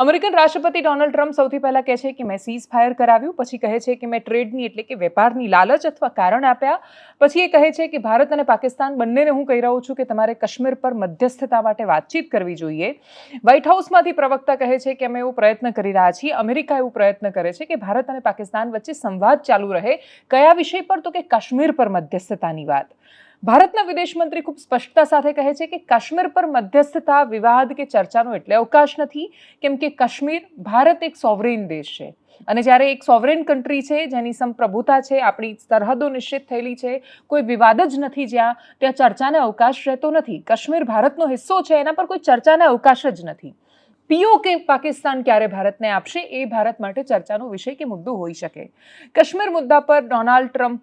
American રાષ્ટ્રપતિ Donald Trump સૌથી પહેલા કહે છે કે મેં સીઝ ફાયર કરાવ્યું, પછી કહે છે કે મેં ટ્રેડની એટલે કે વેપારની લાલચ અથવા કારણ આપ્યા, પછી એ કહે છે કે ભારત અને પાકિસ્તાન બંનેને હું કહી રહ્યો છું કે તમારે કાશ્મીર પર મધ્યસ્થતા માટે વાતચીત કરવી જોઈએ. વ્હાઇટ હાઉસમાંથી પ્રવક્તા કહે છે કે અમે એવો પ્રયત્ન કરી રહ્યા છીએ, અમેરિકા એવું પ્રયત્ન કરે છે કે ભારત અને પાકિસ્તાન વચ્ચે સંવાદ ચાલુ રહે. કયા વિષય પર? તો કે કાશ્મીર પર મધ્યસ્થતાની વાત. ભારતના વિદેશ મંત્રી ખૂબ સ્પષ્ટતા સાથે કહે છે કે કાશ્મીર પર મધ્યસ્થતા, વિવાદ કે ચર્ચાનો એટલે અવકાશ નથી. કેમ કે કાશ્મીર ભારત એક સોવરેન દેશ છે. અને જ્યારે એક સોવરેન કન્ટ્રી છે, જેની સંપ્રભુતા છે, આપણી સરહદો નિશ્ચિત થયેલી છે, કોઈ વિવાદ જ નથી જ્યાં, ત્યાં ચર્ચાને અવકાશ રહેતો નથી. કાશ્મીર ભારતનો હિસ્સો છે, એના પર કોઈ ચર્ચાને અવકાશ જ નથી. પીઓ કે પાકિસ્તાન ક્યારે ભારતને આપશે, એ ભારત માટે ચર્ચાનો વિષય કે મુદ્દો હોઈ શકે. કાશ્મીર મુદ્દા પર ડોનાલ્ડ ટ્રમ્પ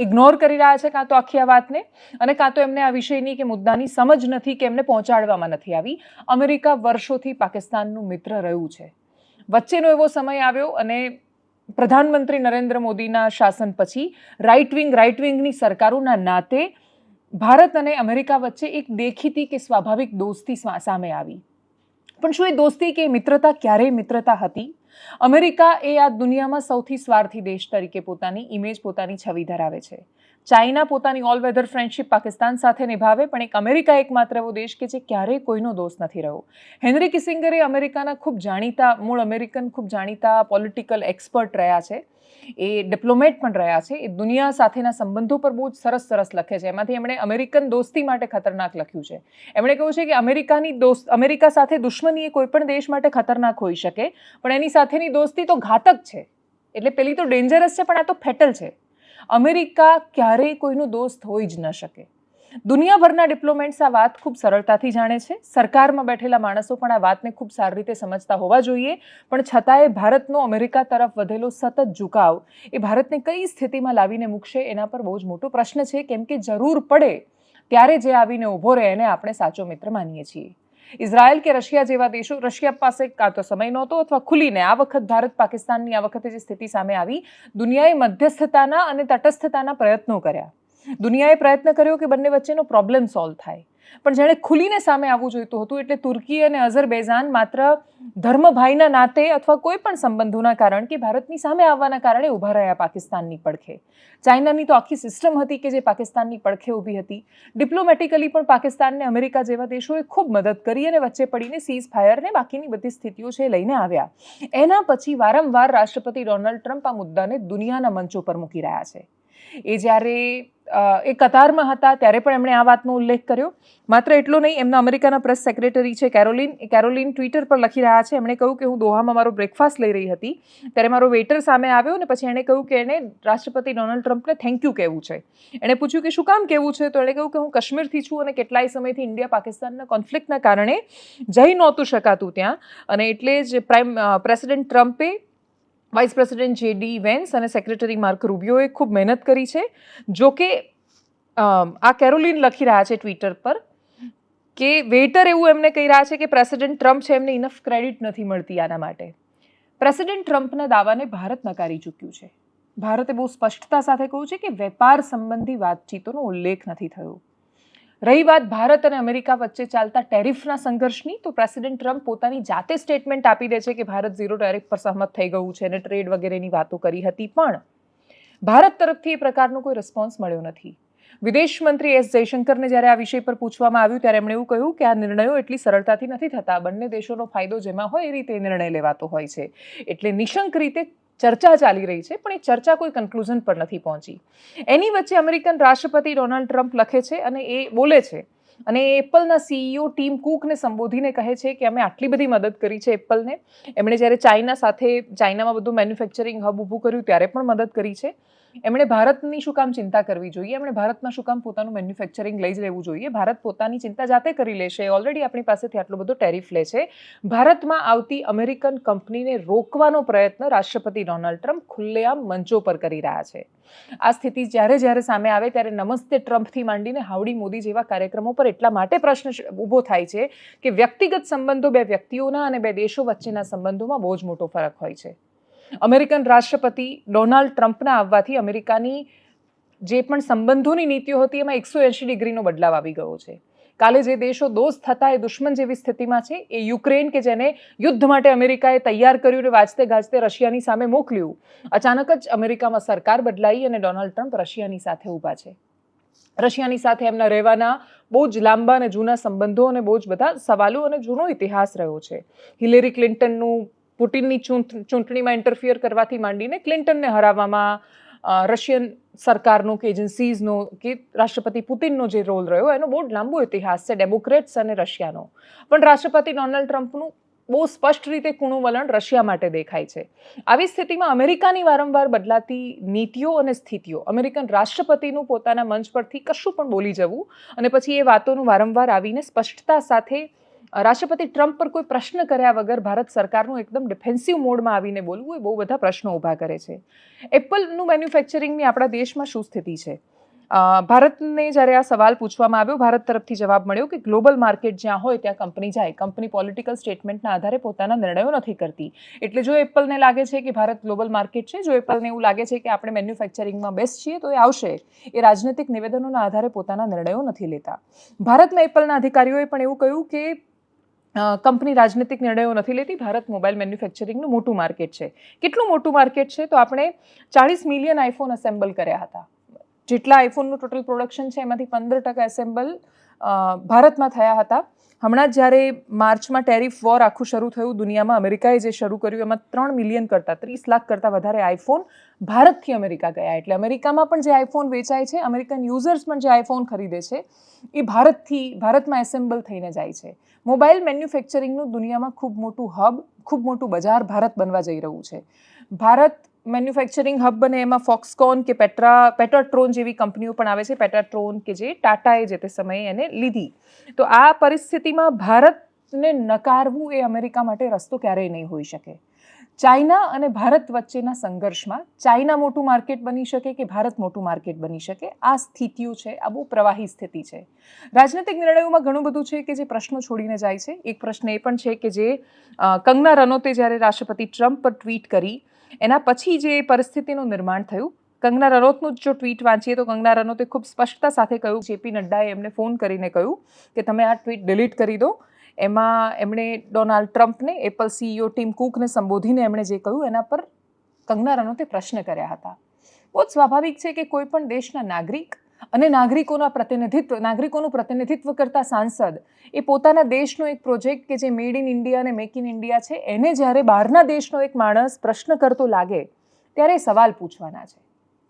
ઇગ્નોર કરી રહ્યા છે કાં તો આખી આ વાતને? અને કાં તો એમને આ વિષયની કે મુદ્દાની સમજ નથી કે એમને પહોંચાડવામાં નથી આવી. અમેરિકા વર્ષોથી પાકિસ્તાનનું મિત્ર રહ્યું છે. વચ્ચેનો એવો સમય આવ્યો અને પ્રધાનમંત્રી નરેન્દ્ર મોદીના શાસન પછી રાઇટ વિંગ રાઇટ વિંગની સરકારોના નાતે ભારત અને અમેરિકા વચ્ચે એક દેખીતી કે સ્વાભાવિક દોસ્તી સામે આવી. પણ શું એ દોસ્તી કે મિત્રતા? ક્યારેય મિત્રતા હતી? અમેરિકા એ આ દુનિયામાં સૌથી સ્વાર્થી દેશ તરીકે પોતાની ઇમેજ પોતાની છબી ધરાવે છે. ચાઇના પોતાની ઓલ વેધર ફ્રેન્ડશિપ પાકિસ્તાન સાથે નિભાવે, પણ એક અમેરિકા એકમાત્ર એવો દેશ કે જે ક્યારેય કોઈનો દોસ્ત નથી રહ્યો. હેનરી કિસિંગરે અમેરિકાના ખૂબ જાણીતા, મૂળ અમેરિકન ખૂબ જાણીતા પોલિટિકલ એક્સપર્ટ રહ્યા છે. એ ડિપ્લોમેટ પણ રહ્યા છે. એ દુનિયા સાથેના સંબંધો પર બહુ જ સરસ સરસ લખે છે. એમાંથી એમણે અમેરિકન દોસ્તી માટે ખતરનાક લખ્યું છે. એમણે કહ્યું છે કે અમેરિકાની દોસ્ત, અમેરિકા સાથે દુશ્મની એ કોઈ પણ દેશ માટે ખતરનાક હોઈ શકે, પણ એની સાથેની દોસ્તી તો ઘાતક છે. એટલે પેલી તો ડેન્જરસ છે, પણ આ તો ફેટલ છે. અમેરિકા ક્યારેય કોઈનો દોસ્ત હોઈ જ ન શકે. દુનિયાભરના ડિપ્લોમેટ્સ આ વાત ખૂબ સરળતાથી જાણે છે. સરકારમાં બેઠેલા માણસો પણ આ વાતને ખૂબ સારી રીતે સમજતા હોવા જોઈએ. પણ છતાંય ભારતનો અમેરિકા તરફ વધેલો સતત ઝુકાવ એ ભારતને કઈ સ્થિતિમાં લાવીને મૂકશે એના પર બહુ જ મોટો પ્રશ્ન છે. કેમ કે જરૂર પડે ત્યારે જે આવીને ઊભો રહે એને આપણે સાચો મિત્ર માનીએ છીએ. ઇઝરાયલ કે રશિયા જેવા દેશો રશિયા પાસે કાં તો સમય નહોતો અથવા ખુલીને આ વખત ભારત પાકિસ્તાનની આ વખતે જે સ્થિતિ સામે આવી, દુનિયાએ મધ્યસ્થતાના અને તટસ્થતાના પ્રયત્નો કર્યા. દુનિયાએ પ્રયત્ન કર્યો કે બંને વચ્ચેનો પ્રોબ્લેમ સોલ્વ થાય. પણ જેણે ખુલીને સામે આવવું જોઈતું હતું એટલે તુર્કી અને અઝરબૈઝાન માત્ર ધર્મભાઈના નાતે અથવા કોઈ પણ સંબંધોના કારણ કે ભારતની સામે આવવાના કારણે ઊભા રહ્યા પાકિસ્તાનની પડખે. ચાઇનાની તો આખી સિસ્ટમ હતી કે જે પાકિસ્તાનની પડખે ઊભી હતી. ડિપ્લોમેટિકલી પણ પાકિસ્તાનને અમેરિકા જેવા દેશોએ ખૂબ મદદ કરી અને વચ્ચે પડીને સીઝ ફાયરને બાકીની બધી સ્થિતિઓ છે લઈને આવ્યા. એના પછી વારંવાર રાષ્ટ્રપતિ ડોનાલ્ડ ટ્રમ્પ આ મુદ્દાને દુનિયાના મંચો પર મૂકી રહ્યા છે. એ જ્યારે એ કતારમાં હતા, ત્યારે પણ એમણે આ વાતનો ઉલ્લેખ કર્યો. માત્ર એટલો નહીં, એમના અમેરિકાના પ્રેસ સેક્રેટરી છે કેરોલિન એ કેરોલિન ટ્વિટર પર લખી રહ્યા છે. એમણે કહ્યું કે હું દોહામાં મારો બ્રેકફાસ્ટ લઈ રહી હતી. ત્યારે મારો વેટર સામે આવ્યો ને પછી એણે કહ્યું કે એણે રાષ્ટ્રપતિ ડોનાલ્ડ ટ્રમ્પને થેન્ક યુ કહેવું છે. એણે પૂછ્યું કે શું કામ કહેવું છે? તો એણે કહ્યું કે હું કાશ્મીરથી છું અને કેટલાય સમયથી ઇન્ડિયા પાકિસ્તાનના કોન્ફ્લિક્ટના કારણે જઈ નહોતું શકાતું ત્યાં. અને એટલે જ પ્રાઇમ પ્રેસિડેન્ટ ટ્રમ્પે vice president J D Vance અને સેક્રેટરી માર્ક રૂબિયોએ ખૂબ મહેનત કરી છે. જો કે આ કેરોલિન લખી રહ્યા છે ટ્વિટર પર કે વેટર એવું એમને કહી રહ્યા છે કે પ્રેસિડેન્ટ ટ્રમ્પ છે, એમને ઇનફ ક્રેડિટ નથી મળતી આના માટે. પ્રેસિડેન્ટ ટ્રમ્પના દાવાને ભારત નકારી ચૂક્યું છે. ભારતે બહુ સ્પષ્ટતા સાથે કહ્યું છે કે વેપાર સંબંધી વાતચીતોનો ઉલ્લેખ નથી થયો. રહી વાત ભારત અને અમેરિકા વચ્ચે ચાલતા ટેરિફના સંઘર્ષની, તો પ્રેસિડેન્ટ ટ્રમ્પ પોતાની જાતે સ્ટેટમેન્ટ આપી દે છે કે ભારત ઝીરો ટેરિફ પર સહમત થઈ ગયું છે અને ટ્રેડ વગેરેની વાતો કરી હતી. પણ ભારત તરફથી એ પ્રકારનો કોઈ રિસ્પોન્સ મળ્યો નથી. વિદેશ મંત્રી એસ જયશંકરને જ્યારે આ વિષય પર પૂછવામાં આવ્યું, ત્યારે એમણે એવું કહ્યું કે આ નિર્ણયો એટલી સરળતાથી નથી થતા. બંને દેશોનો ફાયદો જેમાં હોય એ રીતે નિર્ણય લેવાતો હોય છે. એટલે નિશંક રીતે ચર્ચા ચાલી રહી છે, પણ એ ચર્ચા કોઈ કન્ક્લુઝન પર નથી પહોંચી. એની વચ્ચે અમેરિકન રાષ્ટ્રપતિ ડોનાલ્ડ ટ્રમ્પ લખે છે અને એ બોલે છે, અને એપલના સીઈઓ ટીમ કુકને સંબોધીને કહે છે કે અમે આટલી બધી મદદ કરી છે એપલને. એમણે જ્યારે ચાઇના સાથે, ચાઇનામાં બધું મેન્યુફેક્ચરિંગ હબ ઊભું કર્યું, ત્યારે પણ મદદ કરી છે. એમણે ભારતની શું કામ ચિંતા કરવી જોઈએ? એમણે ભારતમાં શું કામ પોતાનું મેન્યુફેક્ચરિંગ લઈ જ લેવું જોઈએ? ભારત પોતાની ચિંતા જાતે કરી લેશે? ઓલરેડી આપણી પાસેથી આટલો બધો ટેરિફ લે છે. ભારતમાં આવતી અમેરિકન કંપનીને રોકવાનો પ્રયત્ન રાષ્ટ્રપતિ ડોનાલ્ડ ટ્રમ્પ ખુલ્લેઆમ મંચો પર કરી રહ્યા છે. આ સ્થિતિ જ્યારે જ્યારે સામે આવે ત્યારે નમસ્તે ટ્રમ્પથી માંડીને હાવડી મોદી જેવા કાર્યક્રમો પર એટલા માટે પ્રશ્ન ઊભો થાય છે કે વ્યક્તિગત સંબંધો બે વ્યક્તિઓના અને બે દેશો વચ્ચેના સંબંધોમાં બહુ જ મોટો ફરક હોય છે. અમેરિકન રાષ્ટ્રપતિ ડોનાલ્ડ ટ્રમ્પના આવવાથી અમેરિકાની જે પણ સંબંધોની નીતિઓ હતી, એમાં એકસો એંશી ડિગ્રીનો બદલાવ આવી ગયો છે. કાલે જે દેશો દોસ્ત થતા એ દુશ્મન જેવી સ્થિતિમાં છે, એ યુક્રેન કે જેને યુદ્ધ માટે અમેરિકાએ તૈયાર કર્યું અને વાંચતે ગાજતે રશિયાની સામે મોકલ્યું, અચાનક જ અમેરિકામાં સરકાર બદલાઈ અને ડોનાલ્ડ ટ્રમ્પ રશિયાની સાથે ઊભા છે. રશિયાની સાથે એમના રહેવાના બહુ જ લાંબા અને જૂના સંબંધો અને બહુ જ બધા સવાલો અને જૂનો ઇતિહાસ રહ્યો છે. હિલેરી ક્લિન્ટનનું પુટિનની ચૂંટ- ચૂંટણીમાં ઇન્ટરફિયર કરવાથી માંડીને ક્લિન્ટનને હરાવવામાં રશિયન સરકારનો કે એજન્સીઝનો કે રાષ્ટ્રપતિ પુતિનનો જે રોલ રહ્યો, એનો બહુ લાંબો ઇતિહાસ છે, ડેમોક્રેટ્સ અને રશિયાનો. પણ રાષ્ટ્રપતિ ડોનાલ્ડ ટ્રમ્પનું બહુ સ્પષ્ટ રીતે કૂણું વલણ રશિયા માટે દેખાય છે. આવી સ્થિતિમાં અમેરિકાની વારંવાર બદલાતી નીતિઓ અને સ્થિતિઓ, અમેરિકન રાષ્ટ્રપતિનું પોતાના મંચ પરથી કશું પણ બોલી જવું અને પછી એ વાતોનું વારંવાર આવીને સ્પષ્ટતા સાથે રાષ્ટ્રપતિ ટ્રમ્પ પર કોઈ પ્રશ્ન કર્યા વગર ભારત સરકારનું એકદમ ડિફેન્સિવ મોડમાં આવીને બોલવું એ બહુ બધા પ્રશ્નો ઊભા કરે છે. એપલનું મેન્યુફેક્ચરિંગની આપણા દેશમાં શું સ્થિતિ છે? ભારતને જ્યારે આ સવાલ પૂછવામાં આવ્યો, ભારત તરફથી જવાબ મળ્યો કે ગ્લોબલ માર્કેટ જ્યાં હોય ત્યાં કંપની જાય. કંપની પોલિટિકલ સ્ટેટમેન્ટના આધારે પોતાના નિર્ણયો નથી કરતી. એટલે જો એપલને લાગે છે કે ભારત ગ્લોબલ માર્કેટ છે, જો એપલને એવું લાગે છે કે આપણે મેન્યુફેક્ચરિંગમાં બેસ્ટ છીએ, તો એ આવશે. એ રાજનૈતિક નિવેદનોના આધારે પોતાના નિર્ણયો નથી લેતા. ભારતમાં એપલના અધિકારીઓએ પણ એવું કહ્યું કે કંપની રાજનૈતિક નિર્ણયો નથી લેતી, ભારત મોબાઈલ મેન્યુફેક્ચરિંગનું મોટું માર્કેટ છે. કેટલું મોટું માર્કેટ છે? તો આપણે ચાળીસ મિલિયન આઈફોન અસેમ્બલ કર્યા હતા. જેટલા આઈફોનનું ટોટલ પ્રોડક્શન છે, એમાંથી પંદર ટકા એસેમ્બલ ભારતમાં થયા હતા. હમણાં જ્યારે માર્ચમાં ટેરિફ વોર આખું શરૂ થયું, દુનિયામાં અમેરિકાએ જે શરૂ કર્યું, એમાં ત્રણ મિલિયન કરતાં, ત્રીસ લાખ કરતાં વધારે આઈફોન ભારતથી અમેરિકા ગયા. એટલે અમેરિકામાં પણ જે આઈફોન વેચાય છે, અમેરિકન યુઝર્સ પણ જે આઈફોન ખરીદે છે, એ ભારતથી, ભારતમાં એસેમ્બલ થઈને જાય છે. મોબાઈલ મેન્યુફેક્ચરિંગનું દુનિયામાં ખૂબ મોટું હબ ખૂબ મોટું બજાર ભારત બનવા જઈ રહ્યું છે. ભારત મેન્યુફેક્ચરિંગ હબ બને, એમાં ફોક્સકોન કે પેટ્રા પેટાટ્રોન જેવી કંપનીઓ પણ આવે છે. પેટાટ્રોન કે જે ટાટાએ જે તે સમયે એને લીધી. તો આ પરિસ્થિતિમાં ભારતને નકારવું એ અમેરિકા માટે રસ્તો ક્યારેય નહીં હોઈ શકે. ચાઇના અને ભારત વચ્ચેના સંઘર્ષમાં ચાઇના મોટું માર્કેટ બની શકે કે ભારત મોટું માર્કેટ બની શકે? આ સ્થિતિઓ છે, આ બહુ પ્રવાહી સ્થિતિ છે. રાજનૈતિક નિર્ણયોમાં ઘણું બધું છે કે જે પ્રશ્નો છોડીને જાય છે. એક પ્રશ્ન એ પણ છે કે જે કંગના રનોતે જ્યારે રાષ્ટ્રપતિ ટ્રમ્પ પર ટ્વીટ કરી એના પછી જે પરિસ્થિતિનું નિર્માણ થયું, કંગના રનૌતનું જ ટ્વીટ વાંચીએ તો કંગના રનૌતે ખૂબ સ્પષ્ટતા સાથે કહ્યું જેપી નડ્ડાએ એમને ફોન કરીને કહ્યું કે તમે આ ટ્વીટ ડિલીટ કરી દો. એમાં એમણે ડોનાલ્ડ ટ્રમ્પને, એપલ સીઈઓ ટીમ કુકને સંબોધીને એમણે જે કહ્યું, એના પર કંગના રનૌતે પ્રશ્ન કર્યા હતા. બહુ સ્વાભાવિક છે કે કોઈ પણ દેશના નાગરિક અને નાગરિકોના પ્રતિનિધિત્વ નાગરિકોનું પ્રતિનિધિત્વ કરતા સાંસદ એ પોતાના દેશનો એક પ્રોજેક્ટ કે જે મેડ ઇન ઇન્ડિયા અને મેક ઇન ઇન્ડિયા છે, એને જ્યારે બહારના દેશનો એક માણસ પ્રશ્ન કરતો લાગે, ત્યારે સવાલ પૂછવાના છે.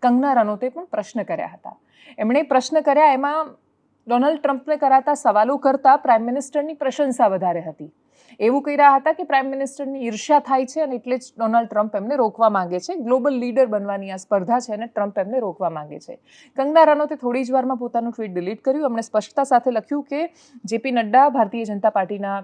કંગના રનોતે પણ પ્રશ્ન કર્યા હતા. એમણે પ્રશ્ન કર્યા, એમાં ડોનાલ્ડ ટ્રમ્પને કરાતા સવાલો કરતાં પ્રાઇમ મિનિસ્ટરની પ્રશંસા વધારે હતી. એવું કહી રહ્યા હતા કે પ્રાઇમ મિનિસ્ટરની ઈર્ષ્યા થાય છે અને એટલે જ ડોનાલ્ડ ટ્રમ્પ એમને રોકવા માંગે છે. ગ્લોબલ લીડર બનવાની આ સ્પર્ધા છે અને ટ્રમ્પ એમને રોકવા માંગે છે. કંગના રનૌતે થોડી જ વારમાં પોતાનું ટ્વીટ ડિલીટ કર્યું. એમણે સ્પષ્ટતા સાથે લખ્યું કે જેપી નડ્ડા, ભારતીય જનતા પાર્ટીના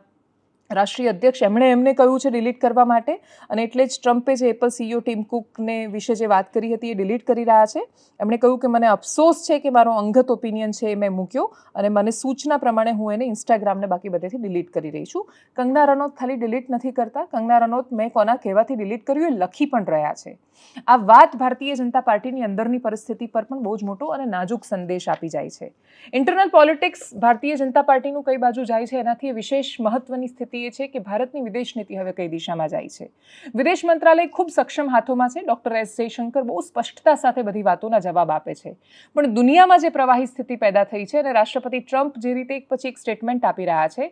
રાષ્ટ્રીય અધ્યક્ષ એમણે એમને કહ્યું છે ડિલીટ કરવા માટે. અને એટલે જ ટ્રમ્પે જે એપલ સીઈઓ ટીમ કુકને વિશે જે વાત કરી હતી એ ડિલીટ કરી રહ્યા છે. એમણે કહ્યું કે મને અફસોસ છે કે મારો અંગત ઓપિનિયન છે એ મેં મૂક્યો અને મને સૂચના પ્રમાણે હું એને ઇન્સ્ટાગ્રામને બાકી બધેથી ડિલીટ કરી રહી છું. કંગના રનૌત ખાલી ડિલીટ નથી કરતા. કંગના રનૌત મેં કોના કહેવાથી ડિલીટ કર્યું એ લખી પણ રહ્યા છે. આ વાત ભારતીય જનતા પાર્ટીની અંદરની પરિસ્થિતિ પર પણ બહુ જ મોટો અને નાજુક સંદેશ આપી જાય છે. ઇન્ટરનલ પોલિટિક્સ ભારતીય જનતા પાર્ટીનું કઈ બાજુ જાય છે એનાથી વિશેષ મહત્વની સ્થિતિ એ છે કે ભારતની વિદેશ નીતિ હવે કઈ દિશામાં જાય છે. વિદેશ મંત્રાલય ખૂબ સક્ષમ હાથોમાં છે. ડોક્ટર એસ જયશંકર બહુ સ્પષ્ટતા સાથે બધી વાતોના જવાબ આપે છે. પણ દુનિયામાં જે પ્રવાહી સ્થિતિ પેદા થઈ છે અને રાષ્ટ્રપતિ ટ્રમ્પ જે રીતે એક પછી એક સ્ટેટમેન્ટ આપી રહ્યા છે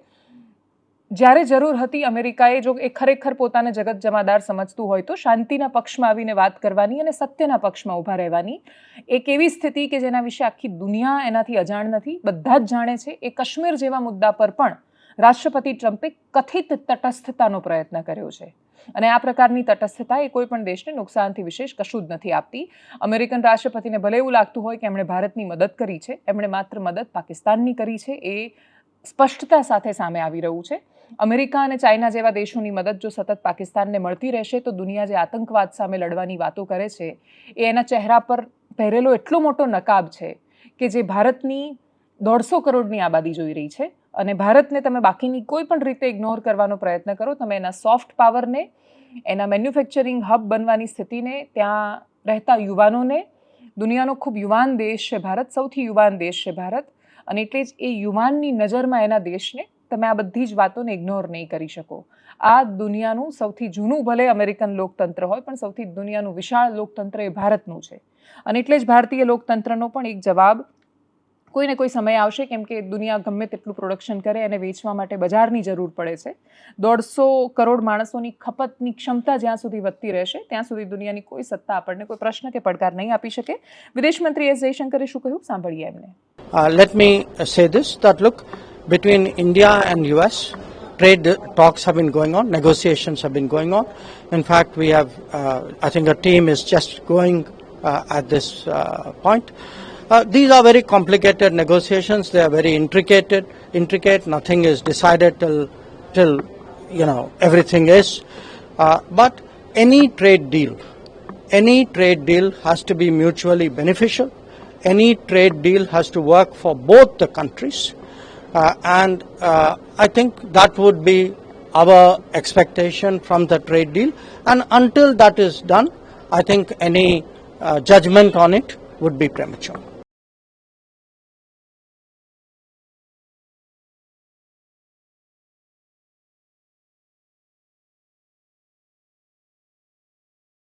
જ્યારે જરૂર હતી અમેરિકાએ જો એ ખરેખર પોતાને જગત જમાદાર સમજતું હોય તો શાંતિના પક્ષમાં આવીને વાત કરવાની અને સત્યના પક્ષમાં ઊભા રહેવાની. એક એવી સ્થિતિ કે જેના વિશે આખી દુનિયા એનાથી અજાણ નથી, બધા જ જાણે છે, એ કાશ્મીર જેવા મુદ્દા પર પણ રાષ્ટ્રપતિ ટ્રમ્પે કથિત તટસ્થતાનો પ્રયત્ન કર્યો છે. અને આ પ્રકારની તટસ્થતા એ કોઈ પણ દેશને નુકસાનથી વિશેષ કશું જ નથી આપતી. અમેરિકન રાષ્ટ્રપતિને ભલે એવું લાગતું હોય કે એમણે ભારતની મદદ કરી છે, એમણે માત્ર મદદ પાકિસ્તાનની કરી છે, એ સ્પષ્ટતા સાથે સામે આવી રહ્યું છે. અમેરિકા અને ચાઇના જેવા દેશોની મદદ જો સતત પાકિસ્તાનને મળતી રહેશે, તો દુનિયા જે આતંકવાદ સામે લડવાની વાતો કરે છે, એ એના ચહેરા પર પહેરેલો એટલો મોટો નકાબ છે કે જે ભારતની દોઢસો કરોડની આબાદી જોઈ રહી છે. અને ભારતને તમે બાકીની કોઈ પણ રીતે ઇગ્નોર કરવાનો પ્રયત્ન કરો, તમે એના સોફ્ટ પાવરને એના મેન્યુફેક્ચરિંગ હબ બનવાની સ્થિતિને, ત્યાં રહેતા યુવાનોને, દુનિયાનો ખૂબ યુવાન દેશ છે ભારત, સૌથી યુવાન દેશ છે ભારત અને એટલે જ એ યુવાનની નજરમાં એના દેશને તમે આ બધી જ વાતોને ઇગ્નોર નહીં કરી શકો. આ દુનિયાનું સૌથી જૂનું ભલે અમેરિકન લોકતંત્ર હોય, પણ સૌથી દુનિયાનું વિશાળ લોકતંત્ર એ ભારતનું છે. અને એટલે જ ભારતીય લોકતંત્રનો પણ એક જવાબ કોઈને કોઈ સમય આવશે કેમ કે દુનિયા ગમે તેટલું પ્રોડક્શન કરે અને વેચવા માટે બજારની જરૂર પડે છે દોઢસો કરોડ માણસોની ખપતની ક્ષમતા જ્યાં સુધી વધતી રહેશે ત્યાં સુધી દુનિયાની કોઈ સત્તા આપણને કોઈ પ્રશ્ન કે પડકાર નહીં આપી શકે વિદેશ મંત્રી એસ જયશંકરે શું કહ્યું સાંભળીએ એમને Uh, me uh, say this that look, between India and US, trade talks have been going on, negotiations have been going on. In fact, we have, uh, I think, a team is just going uh, at uh. Uh, these are very complicated negotiations. They are very intricate. Intricate. Nothing is decided till, till you know everything is. Uh, but any trade deal, any trade deal has to be mutually beneficial. Any trade deal has to work for both the countries. Uh, and uh, I think that would be our expectation from the trade deal. And until that is done, I think any uh, judgment on it would be premature.